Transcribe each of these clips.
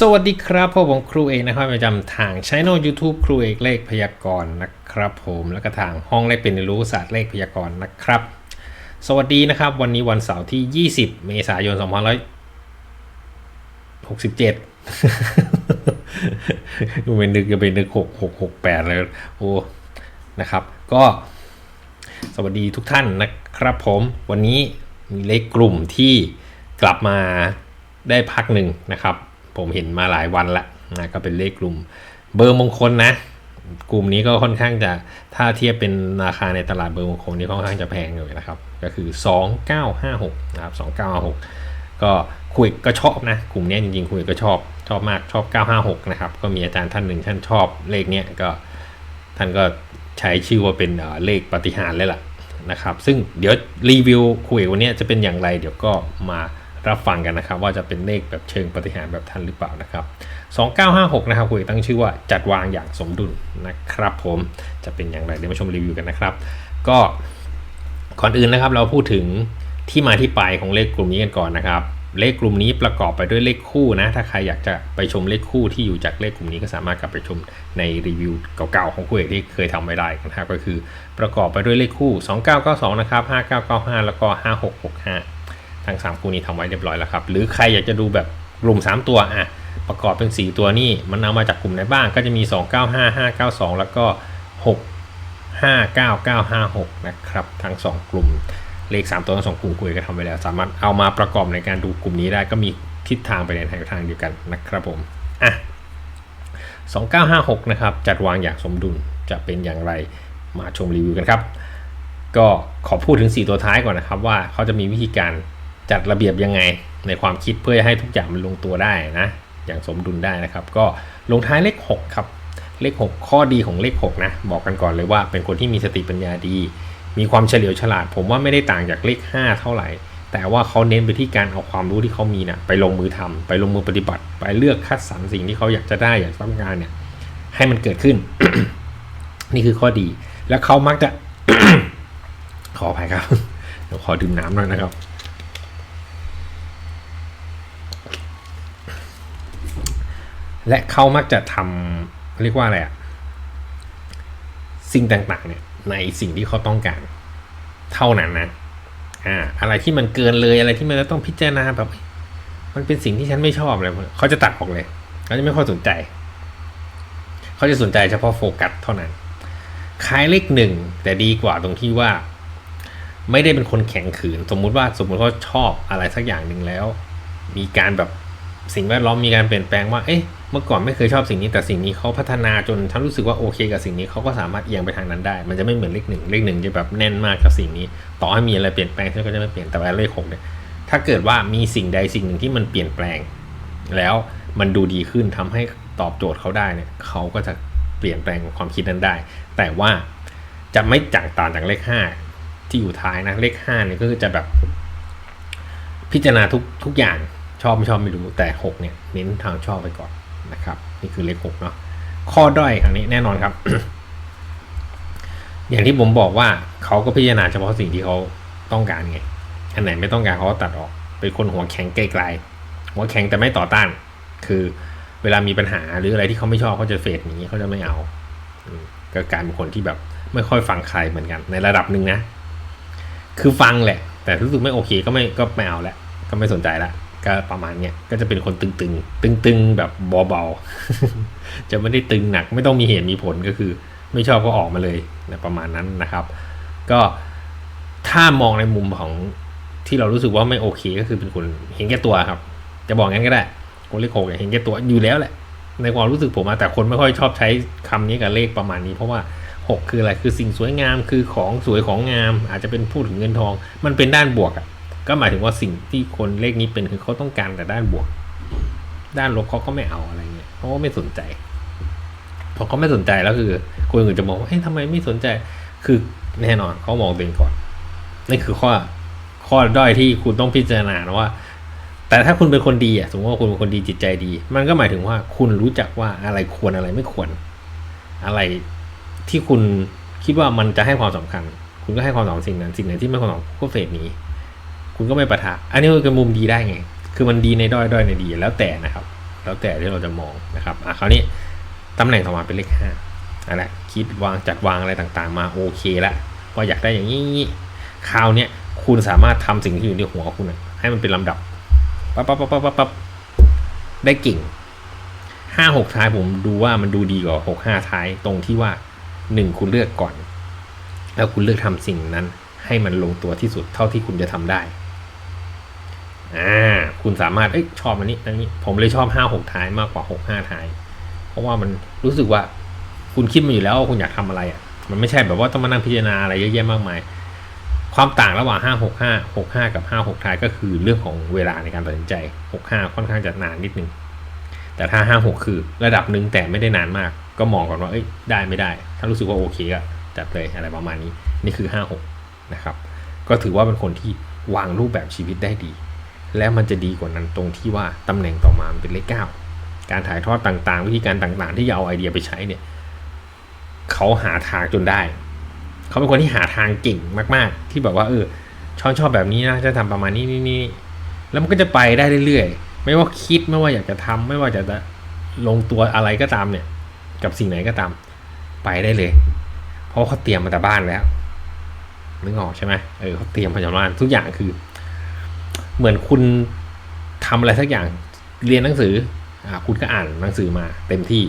สวัสดีครับพบผมครูเอกนะครับประจำทางช่อง YouTube ครูเอกเลขพยากรณ์นะครับ ผมแล้วก็ทางห้องเลขเป็นรู้ศาสตร์เลขพยากรณ์นะครับ สวัสดีนะครับ วันนี้วันเสาร์ที่ 20 เมษายน 2567ดูเป็นนึกจะเป็นนึกหกหกแปดเลยโอ้นะครับ ก็สวัสดีทุกท่านนะครับผมวันนี้มีเลขกลุ่มที่กลับมาได้พักหนึ่งนะครับ ผมเห็นมาหลายวันละนะก็เป็นเลขกลุ่มเบอร์มงคลนะ กลุ่มนี้ก็ค่อนข้างจะถ้าเทียบเป็นราคาในตลาดเบอร์มงคลนี่ค่อนข้างจะแพงอยู่นะครับ ก็คือ 2956นะครับ2956 ก็คุยก็ชอบนะ กลุ่มนี้จริงๆคุยก็ชอบชอบมากชอบ 956 นะครับ ก็มีอาจารย์ท่านหนึ่งท่านชอบเลขเนี้ยก็ท่านก็ใช้ชื่อว่าเป็นเลขปฏิหารเลยล่ะนะครับ ซึ่งเดี๋ยวรีวิวคุยวันนี้จะเป็นอย่างไร เดี๋ยวก็มา รับฟังกันนะครับ ว่าจะเป็นเลขแบบเชิงปฏิหารแบบท่านหรือเปล่านะครับ 2956 นะครับคุยตั้งชื่อว่าจัดวางอย่างสมดุลนะครับ ผมจะเป็นอย่างไรเดี๋ยวมาชมรีวิวกันนะครับ ก็ก่อนอื่นนะครับเราพูดถึงที่มาที่ไปของเลขกลุ่มนี้กันก่อนนะครับ เลขกลุ่มนี้ประกอบไปด้วยเลขคู่นะ ถ้าใครอยากจะไปชมเลขคู่ที่อยู่จากเลขกลุ่มนี้ก็สามารถกลับไปชมในรีวิวเก่าๆของคุยที่เคยทำไว้ได้นะครับก็คือประกอบไปด้วยเลขคู่ 2992 นะครับ 5995 แล้วก็ 5665 ทั้ง 3 คู่นี้ทำไว้เรียบร้อยแล้วครับ หรือใครอยากจะดูแบบกลุ่ม 3 ตัวอะประกอบเป็น 4 ตัวนี่มันเอามาจากกลุ่มไหนบ้างก็จะมี 295 592 แล้วก็ 6 59956 นะครับทั้ง 2 กลุ่มเลข 3 ตัวทั้งสองกลุ่มคุยก็ทำไปแล้ว สามารถเอามาประกอบในการดูกลุ่มนี้ได้ก็มีทิศทางไปในทางทางเดียวกันนะครับผมอะ2956 นะครับ จัดวางอย่างสมดุลจะเป็นอย่างไรมาชมรีวิวกันครับ ก็ขอพูดถึง 4 ตัวท้ายก่อนนะครับว่าเขาจะมีวิธีการ จัดระเบียบยังไงในความคิดเพื่อให้ทุกอย่างมันลงตัวได้นะ อย่างสมดุลได้นะครับ ก็ลงท้ายเลข 6 ครับ เลข 6 ข้อดีของเลข 6 นะ บอกกันก่อนเลยว่าเป็นคนที่มีสติปัญญาดี มีความเฉลียวฉลาด ผมว่าไม่ได้ต่างจากเลข 5 เท่าไหร่ แต่ว่าเขาเน้นไปที่การเอาความรู้ที่เขามีนะ่ะไปลงมือทำไปลงมือปฏิบัติ ไปเลือกคัดสรรสิ่งที่เขาอยากจะได้อยากต้องการเนี่ย ให้มันเกิดขึ้น นี่คือข้อดี แล้วเขามักจะขออภัยครับเดี๋ยวขอดื่มน้ำหน่อยนะครับ และเขามักจะทำเรียกว่าอะไรอะสิ่งต่างๆเนี่ยในสิ่งที่เขาต้องการ เท่านั้นนะอ่าอะไรที่มันเกินเลยอะไรที่มันจะต้องพิจารณาแบบมันเป็นสิ่งที่ฉันไม่ชอบเลยเขาจะตัดออกเลยเขาจะไม่ค่อยสนใจ เขาจะสนใจเฉพาะโฟกัสเท่านั้น คล้ายเลขหนึ่งแต่ดีกว่าตรงที่ว่า ไม่ได้เป็นคนแข็งขืน สมมุติว่าสมมุติเขาชอบอะไรสักอย่างหนึ่งแล้ว มีการแบบสิ่งแวดล้อมมีการเปลี่ยนแปลงว่า เอ๊ะ เมื่อก่อนไม่เคยชอบสิ่งนี้แต่สิ่งนี้เขาพัฒนาจนฉันรู้สึกว่าโอเคกับสิ่งนี้เขาก็สามารถเอียงไปทางนั้นได้ มันจะไม่เหมือนเลขหนึ่งเลขหนึ่งจะแบบแน่นมากกับสิ่งนี้ ต่อให้มีอะไรเปลี่ยนแปลงฉันก็จะไม่เปลี่ยนแต่ว่าเลขหกเนี่ยถ้าเกิดว่ามีสิ่งใดสิ่งหนึ่งที่มันเปลี่ยนแปลง แล้วมันดูดีขึ้นทำให้ตอบโจทย์เขาได้เนี่ยเขาก็จะเปลี่ยนแปลงความคิดนั้นได้ แต่ว่าจะไม่จางต่างจากเลขห้าที่อยู่ท้ายนะเลขห้าเนี่ยก็คือจะแบบ พิจารณาทุกทุกอย่างชอบไม่ชอบไม่รู้แต่หกเนี่ยเน้นทางชอบไปก่อน นะครับนี่คือเลขหกเนาะข้อด้อยครั้งนี้แน่นอนครับ อย่างที่ผมบอกว่าเขาก็พิจารณาเฉพาะสิ่งที่เขาต้องการไงอันไหนไม่ต้องการเขาก็ตัดออก เป็นคนหัวแข็งไกลๆหัวแข็งแต่ไม่ต่อต้าน คือเวลามีปัญหาหรืออะไรที่เขาไม่ชอบเขาจะเฟดหนีเขาจะไม่เอาอก็กลายเป็นคนที่แบบไม่ค่อยฟังใครเหมือนกัน ในระดับหนึ่งนะ คือฟังแหละ แต่รู้สึกไม่โอเคก็ไม่ก็ไม่เอาแล้วก็ไม่สนใจละ ก็ประมาณเนี้ยก็จะเป็นคนตึงๆตึงๆแบบเบาๆจะไม่ได้ตึงหนัก ไม่ต้องมีเหตุมีผลก็คือ ไม่ชอบก็ออกมาเลยนะประมาณนั้นนะครับ ก็ถ้ามองในมุมของที่เรารู้สึกว่าไม่โอเคก็คือเป็นคนเห็นแก่ตัวครับ จะบอกงั้นก็ได้ คนเลขหกเห็นแก่ตัวอยู่แล้วแหละ ในความรู้สึกผมแต่คนไม่ค่อยชอบใช้คำนี้กับเลขประมาณนี้เพราะว่า 6 คืออะไรคือสิ่งสวยงามคือของสวยของงาม อาจจะเป็นพูดถึงเงินทอง มันเป็นด้านบวกอะ ก็หมายถึงว่าสิ่งที่คนเลขนี้เป็นคือเขาต้องการแต่ด้านบวก ด้านลบเขาก็ไม่เอาอะไรเงี้ยเขาก็ไม่สนใจพอเขาไม่สนใจแล้วคือคนอื่นจะมองว่าเฮ้ยทำไมไม่สนใจ คือแน่นอนเขามองตัวเองก่อนนี่คือข้อข้อด้อยที่คุณต้องพิจารณานะว่า แต่ถ้าคุณเป็นคนดีอะสมมติว่าคุณเป็นคนดีจิตใจดี มันก็หมายถึงว่าคุณรู้จักว่าอะไรควรอะไรไม่ควร อะไรที่คุณคิดว่ามันจะให้ความสำคัญ คุณก็ให้ความสำคัญสิ่งนั้น สิ่งไหนที่ไม่ควรสำคัญก็เฟดหนี้ คุณก็ไม่ปะทะ อันนี้คือมุมดีได้ไง คือมันดีในด้อยด้อยในดีแล้วแต่นะครับ แล้วแต่ที่เราจะมองนะครับอะคราวนี้ตำแหน่งต่อมาเป็นเลขห้านั่นแหละคิดวางจัดวางอะไรต่างๆ มาโอเคแล้วว่าอยากได้อย่างนี้คราวเนี้ยคุณสามารถทำสิ่งที่อยู่ในหัวคุณอะให้มันเป็นลำดับปั๊บปั๊บปั๊บปั๊บปั๊บปั๊บได้เก่งห้าหกท้ายผมดูว่ามันดูดีกว่าหกห้าท้ายตรงที่ว่าหนึ่งคุณเลือกก่อน แล้วคุณเลือกทำสิ่งนั้นให้มันลงตัวที่สุดเท่าที่คุณจะทำได้ อ่าคุณสามารถเอ้ยชอบอันนี้อันนี้ ผมเลยชอบห้าหกท้ายมากกว่าหกห้าท้าย เพราะว่ามันรู้สึกว่าคุณคิดมาอยู่แล้วว่าคุณอยากทำอะไรอะ มันไม่ใช่แบบว่าต้องมานั่งพิจารณาอะไรเยอะแยะมากมาย ความต่างระหว่างห้าหกห้าหกห้ากับห้าหกท้ายก็คือเรื่องของเวลาในการตัดสินใจหกห้าค่อนข้างจะนานนิดนึง แต่ถ้าห้าหกคือระดับหนึ่งแต่ไม่ได้นานมาก ก็มองก่อนว่าเอ้ยได้ไม่ได้ ถ้ารู้สึกว่าโอเคก็จัดเลยอะไรประมาณนี้ นี่คือห้าหกนะครับ ก็ถือว่าเป็นคนที่วางรูปแบบชีวิตได้ดี และมันจะดีกว่านั้นตรงที่ว่าตำแหน่งต่อมามันเป็นเลขเก้าการถ่ายทอดต่างๆ วิธีการต่างๆ ที่จะเอาไอเดียไปใช้เนี่ยเขาหาทางจนได้ เขาเป็นคนที่หาทางเก่งมาก ๆ ที่แบบว่าเออชอบชอบแบบนี้นะจะทำประมาณนี้นี่นี่แล้วมันก็จะไปได้เรื่อยๆ ไม่ว่าคิดไม่ว่าอยากจะทำไม่ว่าจะลงตัวอะไรก็ตามเนี่ย กับสิ่งไหนก็ตามไปได้เลย เพราะเขาเตรียมมาแต่บ้านแล้วนึกออกใช่ไหมเออเขาเตรียมมาจากบ้านทุกอย่างคือ เหมือนคุณทำอะไรสักอย่างเรียนหนังสืออ่าคุณก็อ่านหนังสือมาเต็มที่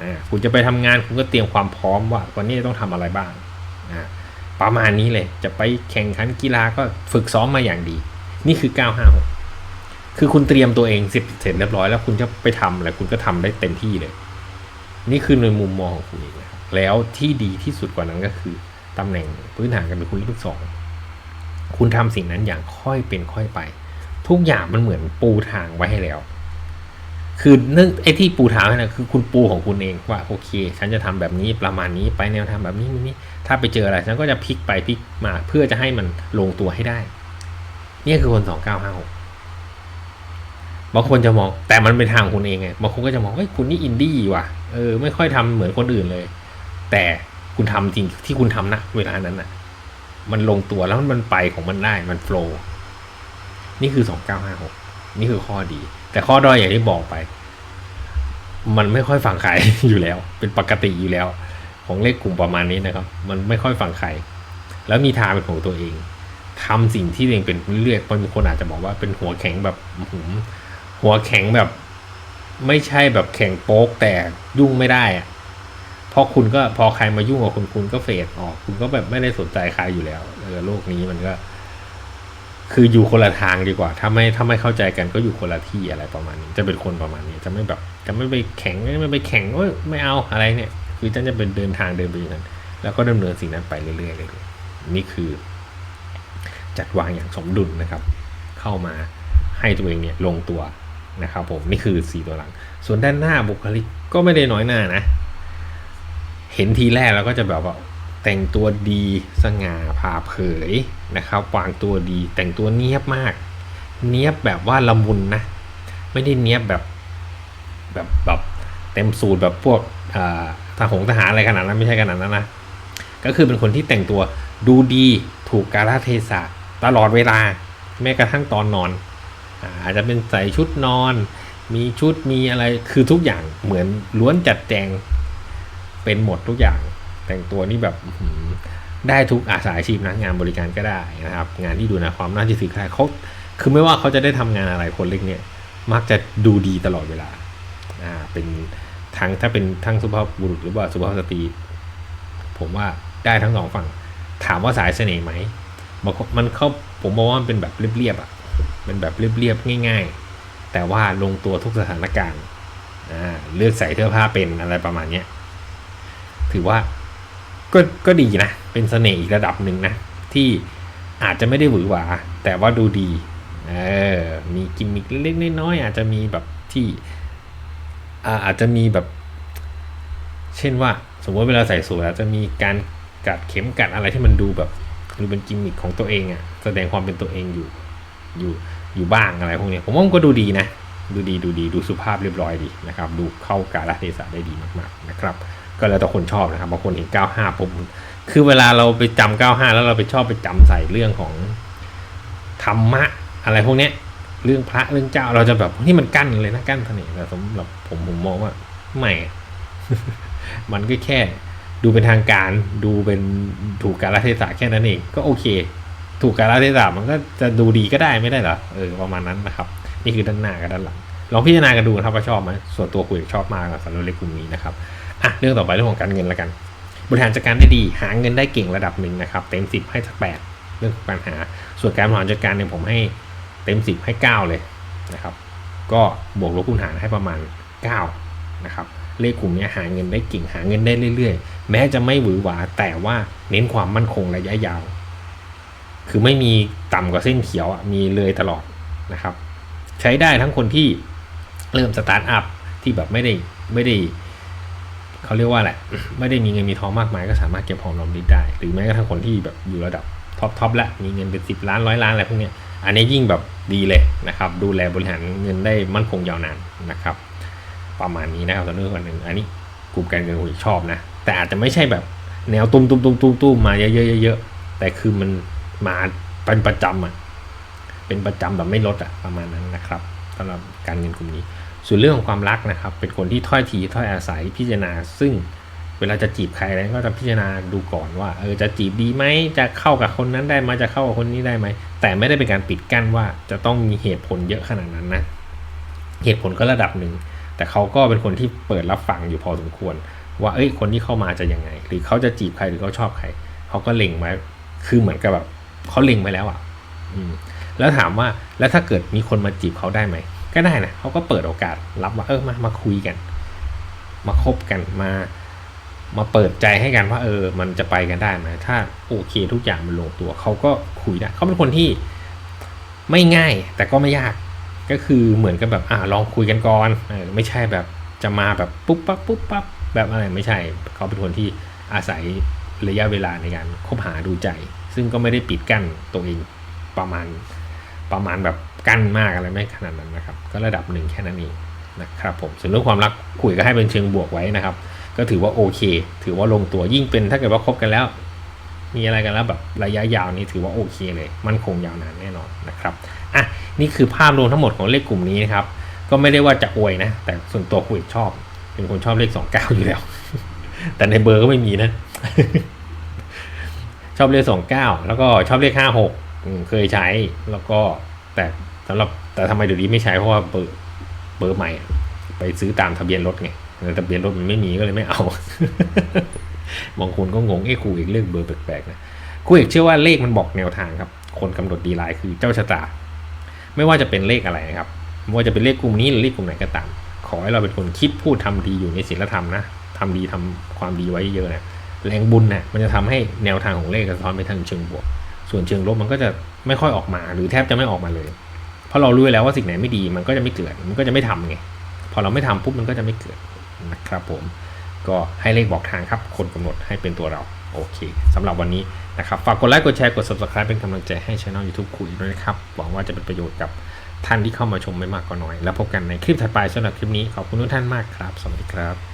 นะคุณจะไปทำงานคุณก็เตรียมความพร้อมว่าวันนี้ต้องทำอะไรบ้างนะประมาณนี้เลยจะไปแข่งขันกีฬาก็ฝึกซ้อมมาอย่างดี นี่คือ 956 คือคุณเตรียมตัวเองเสร็จเสร็จเรียบร้อยแล้วคุณจะไปทำอะไรคุณก็ทำได้เต็มที่เลย นี่คือในมุมมองของคุณเองนะแล้วที่ดีที่สุดกว่านั้นก็คือตำแหน่งพื้นฐานการเป็นคุณลูกสอง คุณทำสิ่งนั้นอย่างค่อยเป็นค่อยไป ทุกอย่างมันเหมือนปูทางไว้ให้แล้ว คือเนื่องไอ้ที่ปูทางนั่นคือคุณปูของคุณเองว่าโอเค ฉันจะทำแบบนี้ประมาณนี้ไปแนวทางแบบนี้นี่ถ้าไปเจออะไรฉันก็จะพลิกไปพลิกมาเพื่อจะให้มันลงตัวให้ได้ นี่คือคนสองเก้าห้าหกบางคนจะมองแต่มันเป็นทางคุณเองไงบางคนก็จะมองเฮ้ยคุณนี่อินดี้ว่ะเออไม่ค่อยทำเหมือนคนอื่นเลย แต่คุณทำจริงที่คุณทำนะเวลานั้นน่ะ มันลงตัวแล้วมันไปของมันได้มันโฟล์นี่คือสองเก้าห้าหกนี่คือข้อดี แต่ข้อด้อยอย่างที่บอกไป มันไม่ค่อยฟังใครอยู่แล้ว เป็นปกติอยู่แล้ว ของเลขกลุ่มประมาณนี้นะครับ มันไม่ค่อยฟังใครแล้วมีทางเป็นของตัวเองทำสิ่งที่ตัวเองเป็นเรื่อยบางคนอาจจะบอกว่าเป็นหัวแข็งแบบหืมหัวแข็งแบบ ไม่ใช่แบบแข็งโป๊กแต่ยุ่งไม่ได้อะ เพราะคุณก็พอใครมายุ่งกับคุณคุณก็เฟดออก คุณก็แบบไม่ได้สนใจใครอยู่แล้วเออโลกนี้มันก็ คืออยู่คนละทางดีกว่า ถ้าไม่ถ้าไม่เข้าใจกันก็อยู่คนละที่อะไรประมาณนี้ จะเป็นคนประมาณนี้ จะไม่แบบ จะไม่ไปแข่งไม่ไปแข่งว่าไม่เอาอะไรเนี่ย คือฉันจะเป็นเดินทางเดินไปอย่างนั้นแล้วก็ดำเนินสิ่งนั้นไปเรื่อยๆเลยนี่คือ จัดวางอย่างสมดุลนะครับ เข้ามาให้ตัวเองเนี่ยลงตัวนะครับผมนี่คือสี่ตัวหลัง ส่วนด้านหน้าบุคลิกก็ไม่ได้น้อยหน้านะ เห็นทีแรกแล้วก็จะแบบว่าแต่งตัวดีสง่าผ่าเผยนะครับ วางตัวดีแต่งตัวเนียบมาก เนียบแบบว่าละมุนนะ ไม่ได้เนียบแบบแบบแบบเต็มสูตรแบบพวกทหงทหารอะไรขนาดนั้นไม่ใช่ขนาดนั้นนะก็คือเป็นคนที่แต่งตัวดูดีถูกกาลเทศะตลอดเวลาแม้กระทั่งตอนนอน อาจจะเป็นใส่ชุดนอน มีชุดมีอะไรคือทุกอย่างเหมือนล้วนจัดแจง เป็นหมดทุกอย่างแต่งตัวนี่แบบได้ทุกอาสาอาชีพนะงานบริการก็ได้นะครับ งานที่ดูนะความน่าเชื่อถือใครเขาคือไม่ว่าเขาจะได้ทำงานอะไรคนเล็กเนี่ย มักจะดูดีตลอดเวลาอ่าเป็นทั้งถ้าเป็นทั้งสุภาพบุรุษหรือว่าสุภาพสตรีผมว่าได้ทั้งสองฝั่ง ถามว่าสายเสน่ห์ไหมมันเขาผมมองว่ามันเป็นแบบเรียบๆอะเป็นแบบเรียบๆง่าย ๆ แต่ว่าลงตัวทุกสถานการณ์อ่าเลือกใส่เสื้อผ้าเป็นอะไรประมาณเนี้ย ถือว่าก็ก็ดีนะ เป็นเสน่ห์อีกระดับหนึ่งนะ ที่อาจจะไม่ได้หวือหวา แต่ว่าดูดีเออมีกิมมิคเล็กๆน้อยๆอาจจะมีแบบที่อาจจะมีแบบ เช่นว่า สมมติเวลาใส่สูทอาจจะมีการกัดเข็มกัดอะไรที่มันดูแบบดูเป็นกิมมิคของตัวเองอะ่ะแสดงความเป็นตัวเองอยู่อยู่อยู่บ้างอะไรพวกนี้ผมว่ามันก็ดูดีนะ ดูดีดูดีดูสุภาพเรียบร้อยดีนะครับ ดูเข้ากาลเทศะได้ดีมากๆนะครับ ก็แล้วแต่คนชอบนะครับบางคนเห็น95ปุ๊บคือเวลาเราไปจำ95 แล้วเราไปชอบไปจำใส่เรื่องของธรรมะอะไรพวกเนี้ยเรื่องพระเรื่องเจ้าเราจะแบบนี่มันกั้นเลยนะกั้นเสน่ห์แต่สำหรับผมผมมองว่าไม่ มันก็แค่ ดูเป็นทางการดูเป็นถูกกาลเทศะแค่นั้นเองก็โอเค ถูกกาลเทศะมันก็จะดูดีก็ได้ไม่ได้เหรอเออประมาณนั้นนะครับ นี่คือด้านหน้ากับด้านหลังลองพิจารณากันดูนะครับว่าชอบไหมส่วนตัวคุยชอบมากสำหรับเลขกลุ่มนี้นะครับ อะเรื่องต่อไปเรื่องของการเงินละกัน บริหารจัดการได้ดี หาเงินได้เก่งระดับหนึ่งนะครับ เต็มสิบให้สักแปดเรื่องของการหา ส่วนการบริหารจัดการเนี่ยผมให้เต็มสิบให้เก้าเลยนะครับ ก็บวกลบคูณหารให้ประมาณเก้านะครับเลขกลุ่มเนี้ยหาเงินได้เก่งหาเงินได้เรื่อยๆ แม้จะไม่หวือหวาแต่ว่าเน้นความมั่นคงระยะยาว คือไม่มีต่ำกว่าเส้นเขียวอะมีเลยตลอดนะครับ ใช้ได้ทั้งคนที่เริ่มสตาร์ทอัพที่แบบไม่ได้ไม่ได้ เขาเรียกว่าแหละ ไม่ได้มีเงินมีทองมากมายก็สามารถเก็บหอมรอมริบได้ หรือแม้กระทั่งคนที่แบบอยู่ระดับท็อปทอปแล้วมีเงินเป็นสิบล้านร้อยล้านอะไรพวกนี้อันนี้ยิ่งแบบดีเลยนะครับ ดูแลบริหารเงินได้มั่นคงยาวนานนะครับ ประมาณนี้นะครับสำหรับเรื่องคนหนึ่งอันนี้กลุ่มการเงินผมชอบนะ แต่อาจจะไม่ใช่แบบแนวตุ้มตุ้มตุ้มตุ้มตุ้มมาเยอะๆเยอะๆแต่คือมันมาเป็นประจำอะเป็นประจำแบบไม่ลดอะประมาณนั้นนะครับสำหรับการเงินกลุ่มนี้ ส่วนเรื่องของความรักนะครับ เป็นคนที่ถ้อยทีถ้อยอาศัยพิจารณา ซึ่งเวลาจะจีบใครอะไรก็จะพิจารณาดูก่อนว่าเออจะจีบดีไหมจะเข้ากับคนนั้นได้ไหมจะเข้ากับคนนี้ได้ไหมแต่ไม่ได้เป็นการปิดกั้นว่าจะต้องมีเหตุผลเยอะขนาดนั้นนะเหตุผลก็ระดับหนึ่งแต่เขาก็เป็นคนที่เปิดรับฟังอยู่พอสมควร ว่าเอ้ยคนที่เข้ามาจะยังไง หรือเขาจะจีบใครหรือเขาชอบใครเขาก็เล็งไว้คือเหมือนกับแบบเขาเล็งไว้แล้วอะอืมแล้วถามว่าแล้วถ้าเกิดมีคนมาจีบเขาได้ไหม ก็ได้นะเขาก็เปิดโอกาสรับว่าเออมามาคุยกัน มาคบกันมา มาเปิดใจให้กันว่า เออ มันจะไปกันได้ไหมถ้าโอเคทุกอย่างมันลงตัวเขาก็คุยได้เขาเป็นคนที่ไม่ง่าย แต่ก็ไม่ยากก็คือเหมือนกับแบบอ่าลองคุยกันก่อนออไม่ใช่แบบจะมาแบบปุ๊บปั๊บปุ๊บปั๊บแบบอะไรไม่ใช่เขาเป็นคนที่อาศัยระยะเวลาในการคบหาดูใจ ซึ่งก็ไม่ได้ปิดกั้นตัวเองประมาณประมาณแบบ กั้นมากอะไรไม่ขนาดนั้นนะครับ ก็ระดับหนึ่งแค่นั้นเองนะครับผมส่วนเรื่องความรักคุยก็ให้เป็นเชิงบวกไว้นะครับ ก็ถือว่าโอเค ถือว่าลงตัวยิ่งเป็นถ้าเกิดว่าคบกันแล้ว มีอะไรกันแล้วแบบระยะยาวนี่ถือว่าโอเคเลย มั่นคงยาวนานแน่นอนนะครับอะนี่คือภาพรวมทั้งหมดของเลขกลุ่มนี้นะครับก็ไม่ได้ว่าจะอวยนะ แต่ส่วนตัวคุยชอบ เป็นคนชอบเลขสองเก้าอยู่แล้ว แต่ในเบอร์ก็ไม่มีนะ ชอบเลขสองเก้าแล้วก็ชอบเลขห้าหกเคยใช้แล้วก็แต่ สำหรับแต่ทำไมเดี๋ยวนี้ไม่ใช้เพราะว่าเบอร์เบอร์ใหม่ ไปซื้อตามทะเบียนรถไงแต่ทะเบียนรถมันไม่มีก็เลยไม่เอาบางคนก็งงเอ้ครูเอกเรื่องเบอร์แปลกๆนะครูเอกเชื่อว่าเลขมันบอกแนวทางครับ คนกำหนดดีไลน์คือเจ้าชะตา ไม่ว่าจะเป็นเลขอะไรนะครับไม่ว่าจะเป็นเลขกลุ่มนี้หรือเลขกลุ่มไหนก็ตามขอให้เราเป็นคนคิดพูดทำดีอยู่ในศีลธรรมนะทำดีทำความดีไว้เยอะนะแรงบุญนะมันจะทำให้แนวทางของเลขสะท้อนไปทางเชิงบวก ส่วนเชิงลบมันก็จะไม่ค่อยออกมา หรือแทบจะไม่ออกมาเลย ราะเรารู้แล้วว่าสิ่งไหนไม่ดีมันก็จะไม่เกิด มันก็จะไม่ทำไง พอเราไม่ทำปุ๊บมันก็จะไม่เกิดนะครับผม ก็ให้เลขบอกทางครับ คนกำหนดให้เป็นตัวเรา โอเคสำหรับวันนี้นะครับ ฝากกดไลค์กดแชร์กด subscribe เป็นกำลังใจให้ช่อง YouTube คุยด้วยนะครับ หวังว่าจะเป็นประโยชน์กับท่านที่เข้ามาชมไม่มากก็น้อย แล้วพบกันในคลิปถัดไปสำหรับคลิปนี้ขอบคุณทุกท่านมากครับ สวัสดีครับ